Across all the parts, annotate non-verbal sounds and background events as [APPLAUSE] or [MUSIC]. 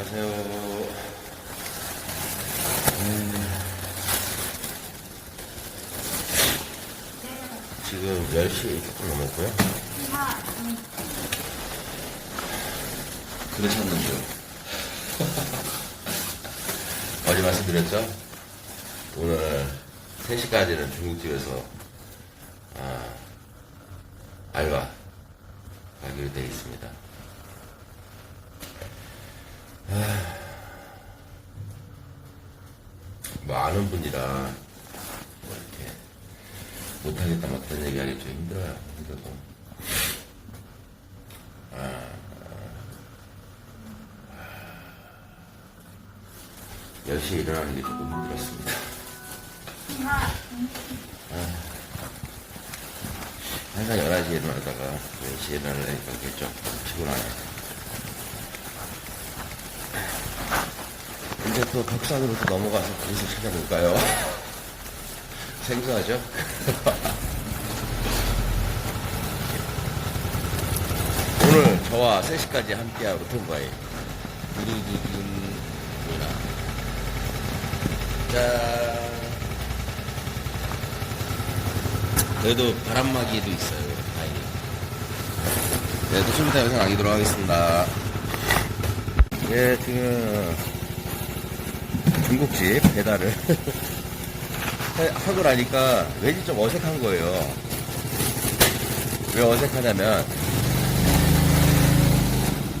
안녕하세요. 음, 지금 10시 조금 넘었고요. 그러셨는데요. [LAUGHS] 어제 말씀드렸죠? 오늘 3시까지는 중국집에서 아, 알바 가기로 되어 있습니다. 뭐 아는 분이라 뭐 이렇게 못하겠다 막 그런 얘기하기 좀 힘들어요. 힘들고. 아, 아, 10시에 일어나는 게 조금 힘들었습니다. 아, 항상 11시에 일어나다가 10시에 일어나려니까 그게 좀 피곤하네요. 이제 또 덕산으로 또 넘어가서 그것을 찾아볼까요? [LAUGHS] 생소하죠? [LAUGHS] 오늘 저와 3시까지 함께하고 통과해. 두두두둔입니다. 자, 그래도 바람막이도 있어요. 다행히. 네, 또 좀 이따 영상 남기도록 하겠습니다. 예, 지금 중국집 배달을. [LAUGHS] 해- 하고 나니까 왠지 좀 어색한 거예요. 왜 어색하냐면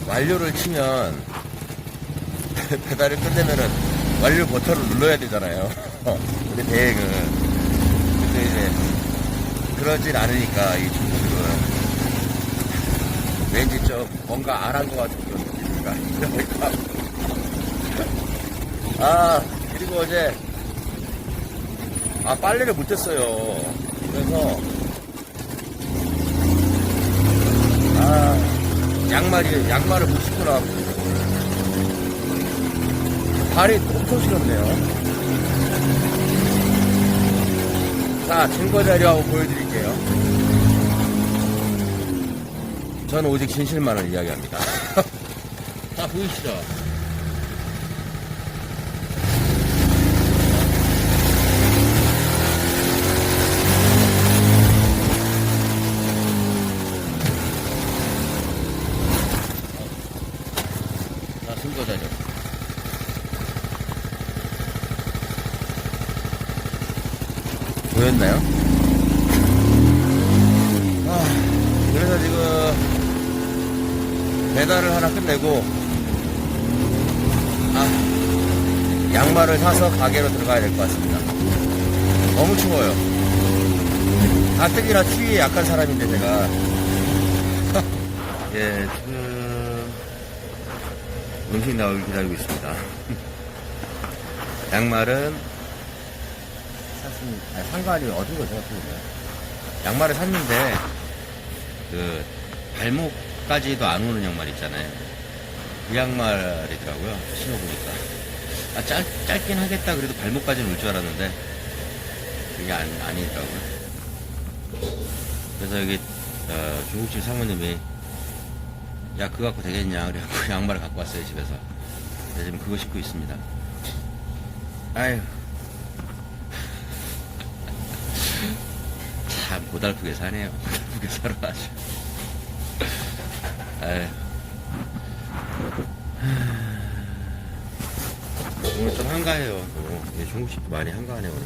완료를 치면 [LAUGHS] 배달을 끝내면은 완료 버튼을 눌러야 되잖아요. [LAUGHS] 우리 대행은. 근데 이제 그러진 않으니까 이 중국집은. 왠지 좀 뭔가 안 한 것 같은 그런 느낌인가 이러니까 아, 그리고 어제, 아, 빨래를 못했어요. 그래서, 아, 양말이, 양말을 못 신고 나왔고, 발이 엄청 시렸네요. 자, 증거 자료 한번 보여드릴게요. 저는 오직 진실만을 이야기합니다. [LAUGHS] 자, 보이시죠? 자료. 보였나요? 아, 그래서 지금 배달을 하나 끝내고 아, 양말을 사서 가게로 들어가야 될 것 같습니다. 너무 추워요. 가뜩이나 추위에 약한 사람인데 제가 [LAUGHS] 예, 지금 음식 나오길 기다리고 있습니다. [LAUGHS] 양말은 샀습니다. 아니, 상관이 어딘 걸 생각해보면. 양말을 샀는데, 그, 발목까지도 안 오는 양말 있잖아요. 그 양말이더라고요. 신어보니까. 아, 짧, 짧긴 하겠다. 그래도 발목까지는 올 줄 알았는데, 그게 아니, 아니더라고요. 그래서 여기, 어, 중국집 사모님이, 야, 그거 갖고 되겠냐. 그래갖고 [LAUGHS] 양말을 갖고 왔어요, 집에서. 지금 그거 신고 있습니다. 아유. [LAUGHS] 참 고달프게 사네요. [LAUGHS] 고달프게 살아가지고. 아유. 오늘 좀 한가해요. 또. 예, 중국집도 많이 한가하네, 오늘.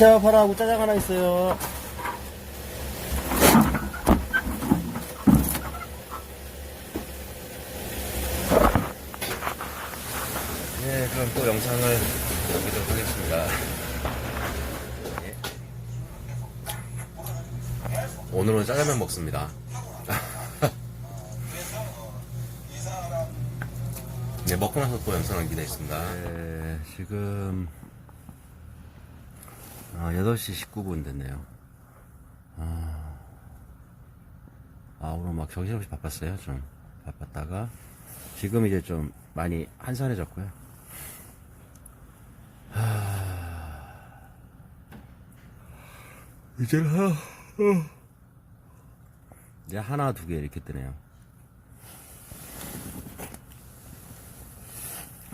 대체하고 짜장 하나 있어요. 네, 그럼 또 영상을 여기도록 하겠습니다. 예. 오늘은 짜장면 먹습니다. [LAUGHS] 네, 먹고 나서 또 영상을 기대했습니다. 네, 지금 아, 8시 19분 됐네요. 아, 아, 오늘 막 정신없이 바빴어요, 좀. 바빴다가, 지금 이제 좀 많이 한산해졌고요. 하... 이제 하나, 이제 하나, 두 개 이렇게 뜨네요.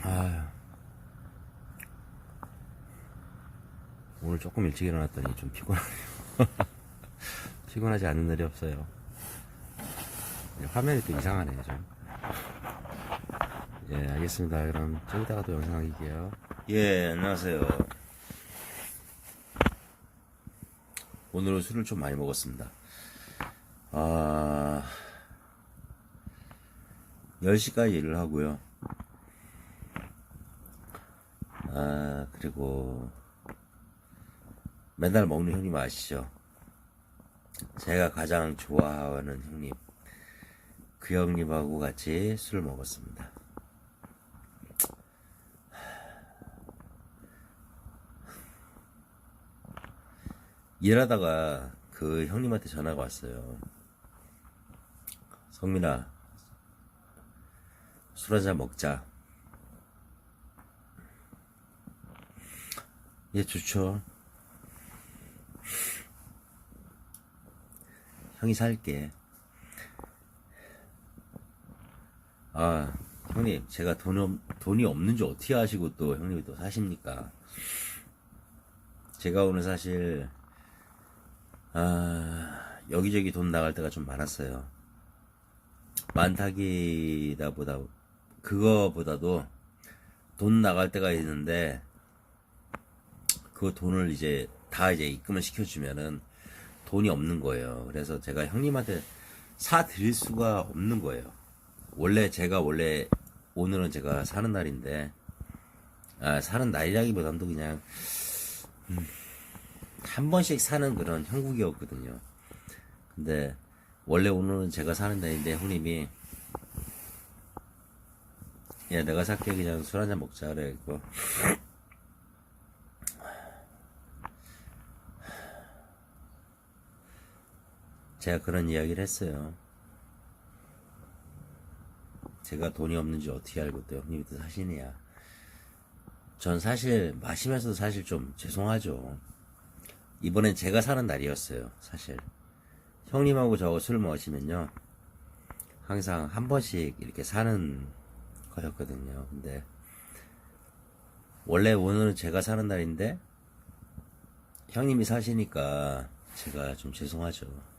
아 오늘 조금 일찍 일어났더니 좀 피곤하네요. [LAUGHS] 피곤하지 않은 날이 없어요. 화면이 또 이상하네요, 좀. 예, 알겠습니다. 그럼 좀 이따가 또 영상 올릴게요. 예, 안녕하세요. 오늘은 술을 좀 많이 먹었습니다. 아, 10시까지 일을 하고요. 아, 그리고 맨날 먹는 형님 아시죠? 제가 가장 좋아하는 형님. 그 형님하고 같이 술 먹었습니다. 일하다가 그 형님한테 전화가 왔어요. 성민아, 술 한잔 먹자. 예, 좋죠. 형이 살게. 아, 형님, 제가 돈, 없- 돈이 없는 줄 어떻게 아시고 또 형님이 또 사십니까? 제가 오늘 사실, 아, 여기저기 돈 나갈 때가 좀 많았어요. 많다기다 보다, 그거보다도 돈 나갈 때가 있는데, 그 돈을 이제 다 이제 입금을 시켜주면은 돈이 없는 거예요. 그래서 제가 형님한테 사 드릴 수가 없는 거예요. 원래 제가 원래 오늘은 제가 사는 날인데 아 사는 날이라기보다도 그냥 음, 한 번씩 사는 그런 형국이었거든요. 근데 원래 오늘은 제가 사는 날인데 형님이 야 내가 살게 그냥 술 한잔 먹자 그래갖고 제가 그런 이야기를 했어요. 제가 돈이 없는지 어떻게 알고 또 형님이 또 사시느냐. 전 사실 마시면서도 사실 좀 죄송하죠. 이번엔 제가 사는 날이었어요, 사실. 형님하고 저하고 술 마시면요. 항상 한 번씩 이렇게 사는 거였거든요. 근데 원래 오늘은 제가 사는 날인데 형님이 사시니까 제가 좀 죄송하죠.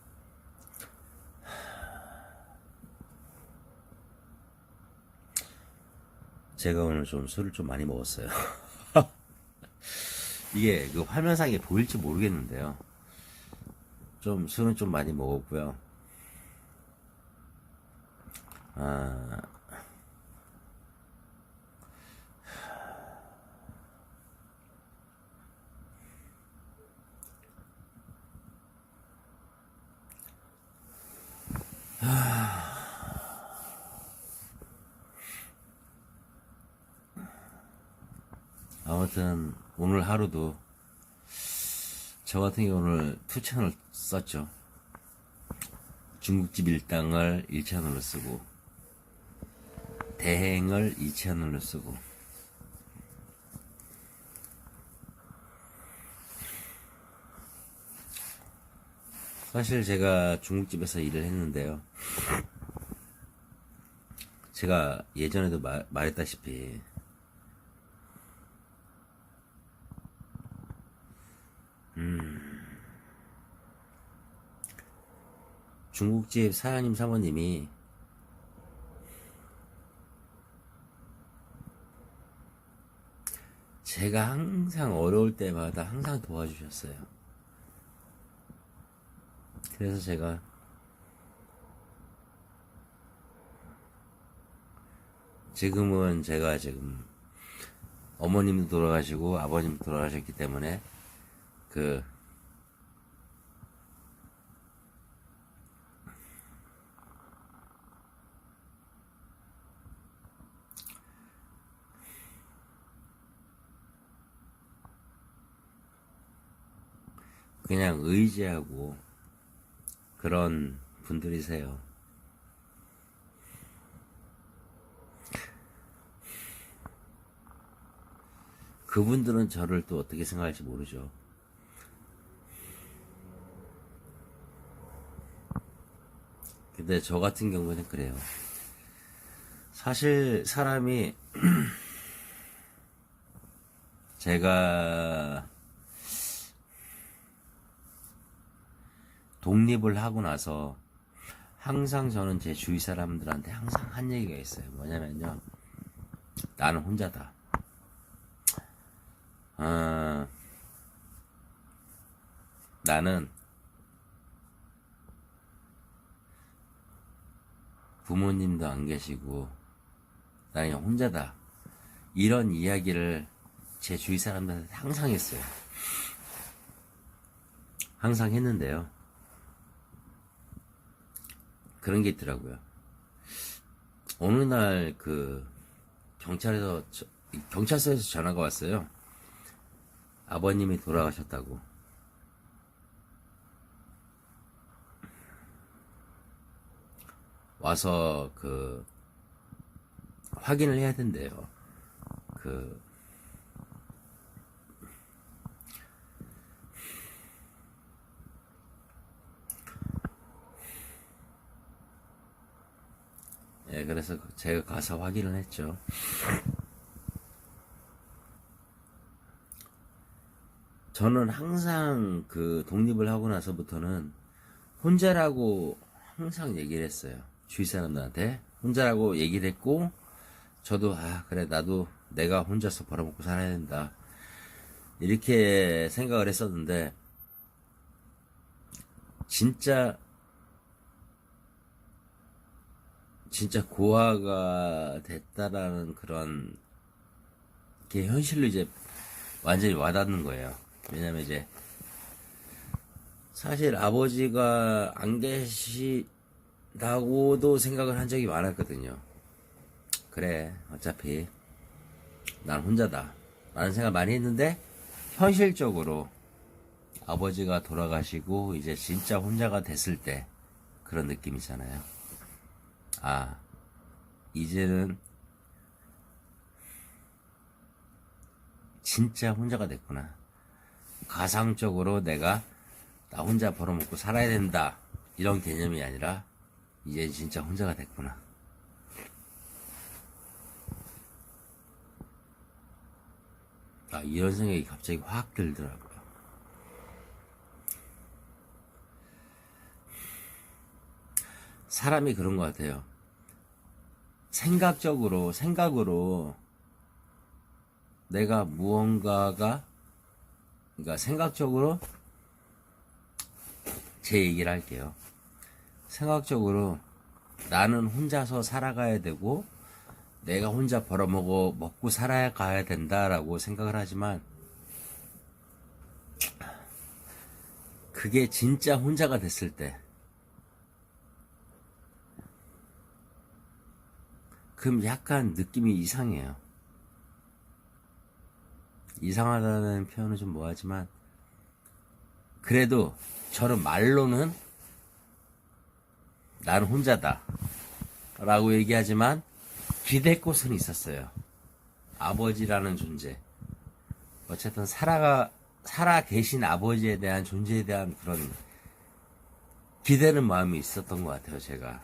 제가 오늘 좀 술을 좀 많이 먹었어요. [LAUGHS] 이게 그 화면상에 보일지 모르겠는데요. 좀 술은 좀 많이 먹었고요. 아, 아무튼 오늘 하루도 저 같은 경우는 투 채널 썼죠. 중국집 일당을 1채널로 쓰고 대행을 2채널로 쓰고 사실 제가 중국집에서 일을 했는데요. 제가 예전에도 말, 말했다시피 중국집 사장님 사모님이 제가 항상 어려울 때마다 항상 도와주셨어요. 그래서 제가 지금은 제가 지금 어머님도 돌아가시고 아버님도 돌아가셨기 때문에 그 그냥 의지하고 그런 분들이세요. 그분들은 저를 또 어떻게 생각할지 모르죠. 근데 저 같은 경우는 그래요. 사실 사람이 [CLEARS THROAT] 제가 독립을 하고 나서 항상 저는 제 주위 사람들한테 항상 한 얘기가 있어요. 뭐냐면요. 나는 혼자다. 어, 나는 부모님도 안 계시고 나는 혼자다. 이런 이야기를 제 주위 사람들한테 항상 했어요. 항상 했는데요. 그런 게 있더라고요. 어느 날 그 경찰에서 저- 경찰서에서 전화가 왔어요. 아버님이 돌아가셨다고. 와서 그 확인을 해야 된대요. 그 그래서 제가 가서 확인을 했죠. 저는 항상 그 독립을 하고 나서부터는 혼자라고 항상 얘기를 했어요. 주위 사람들한테 혼자라고 얘기를 했고 저도 아 그래 나도 내가 혼자서 벌어먹고 살아야 된다 이렇게 생각을 했었는데 진짜 진짜 고아가 됐다라는 그런 게 현실로 이제 완전히 와닿는 거예요. 왜냐면 이제 사실 아버지가 안 계시다고도 생각을 한 적이 많았거든요. 그래, 어차피 난 혼자다. 라는 생각 많이 했는데 현실적으로 아버지가 돌아가시고 이제 진짜 혼자가 됐을 때 그런 느낌이잖아요. 아, 이제는 진짜 혼자가 됐구나. 가상적으로 내가 나 혼자 벌어먹고 살아야 된다. 이런 개념이 아니라 이제 진짜 혼자가 됐구나. 아, 이런 생각이 갑자기 확 들더라고요. 사람이 그런 것 같아요. 생각적으로, 생각으로 내가 무언가가, 그러니까 생각적으로 제 얘기를 할게요. 생각적으로 나는 혼자서 살아가야 되고, 내가 혼자 벌어먹어 먹고 살아야 가야 된다라고 생각을 하지만, 그게 진짜 혼자가 됐을 때, 그럼 약간 느낌이 이상해요. 이상하다는 표현은 좀 뭐하지만, 그래도 저는 말로는 나는 혼자다. 라고 얘기하지만, 기대꽃은 있었어요. 아버지라는 존재. 어쨌든 살아가, 살아 계신 아버지에 대한 존재에 대한 그런 기대는 마음이 있었던 것 같아요, 제가.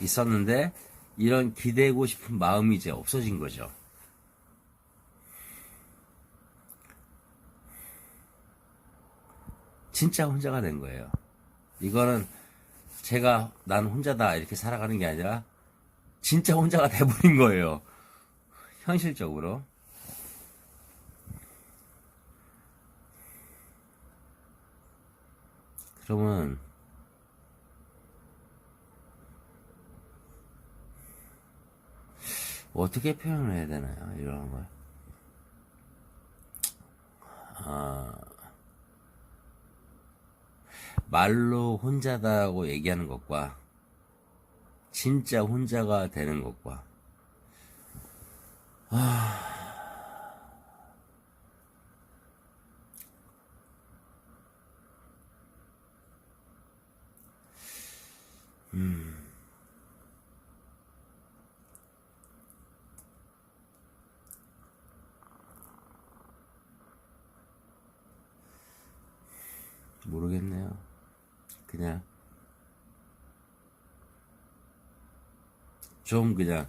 있었는데 이런 기대고 싶은 마음이 이제 없어진 거죠. 진짜 혼자가 된 거예요. 이거는 제가 난 혼자다 이렇게 살아가는 게 아니라 진짜 혼자가 돼버린 거예요. 현실적으로. 그러면 어떻게 표현을 해야 되나요? 이런 걸. 아, 말로 혼자다고 얘기하는 것과 진짜 혼자가 되는 것과 모르겠네요. 그냥 좀 그냥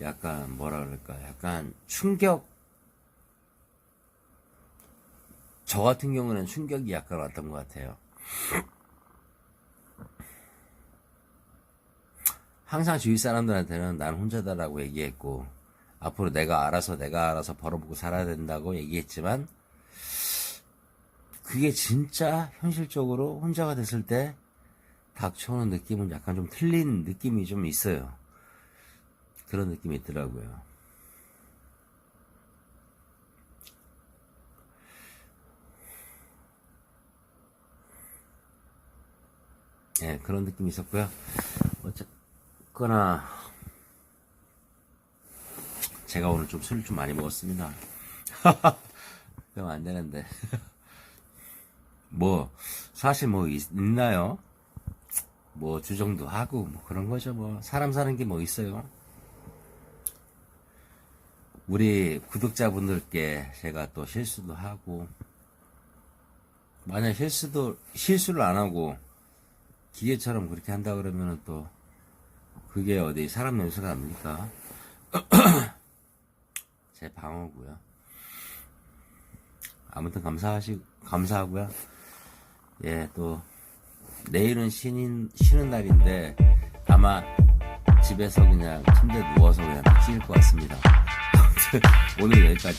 약간 뭐라 그럴까 약간 충격 저 같은 경우는 충격이 약간 왔던 것 같아요. 항상 주위 사람들한테는 난 혼자다라고 얘기했고 앞으로 내가 알아서 내가 알아서 벌어보고 살아야 된다고 얘기했지만 그게 진짜 현실적으로 혼자가 됐을 때 닥쳐오는 느낌은 약간 좀 틀린 느낌이 좀 있어요. 그런 느낌이 있더라고요. 예, 그런 느낌이 있었고요. 어쨌거나, 제가 오늘 좀 술을 좀 많이 먹었습니다. [LAUGHS] 그러면 안 되는데. [LAUGHS] 뭐, 사실 뭐, 있, 있나요? 뭐, 주정도 하고, 뭐, 그런 거죠. 뭐, 사람 사는 게 뭐 있어요. 우리 구독자분들께 제가 또 실수도 하고, 만약 실수도, 실수를 안 하고, 기계처럼 그렇게 한다 그러면은 또, 그게 어디 사람 냄새가 납니까? [CLEARS THROAT] 제 방어고요. 아무튼 감사하시, 감사하고요. 예, 또, 내일은 쉬는, 쉬는 날인데, 아마 집에서 그냥 침대 누워서 그냥 찍을 것 같습니다. [LAUGHS] 오늘 여기까지.